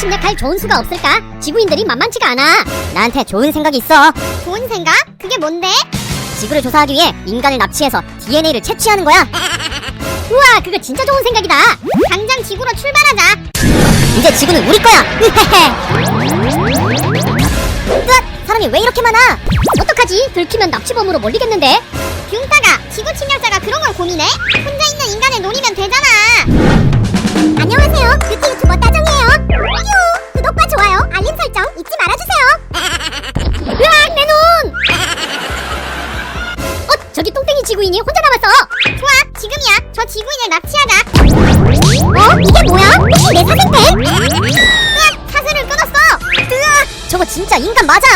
침략할 좋은 수가 없을까? 지구인들이 만만치가 않아. 나한테 좋은 생각이 있어. 좋은 생각? 그게 뭔데? 지구를 조사하기 위해 인간을 납치해서 DNA를 채취하는 거야. 우와, 그거 진짜 좋은 생각이다. 당장 지구로 출발하자. 이제 지구는 우리 거야. 으악! 사람이 왜 이렇게 많아? 어떡하지? 들키면 납치범으로 몰리겠는데? 균타가 지구 침략자가 그런 걸 고민해? 혼자 있는 인간을 노리면 되잖아. 지구인이 혼자 남았어. 좋아, 지금이야. 저 지구인을 납치하자. 어? 이게 뭐야? 혹시 내 사생팬? 으악, 사슬을 끊었어. 으악! 저거 진짜 인간 맞아?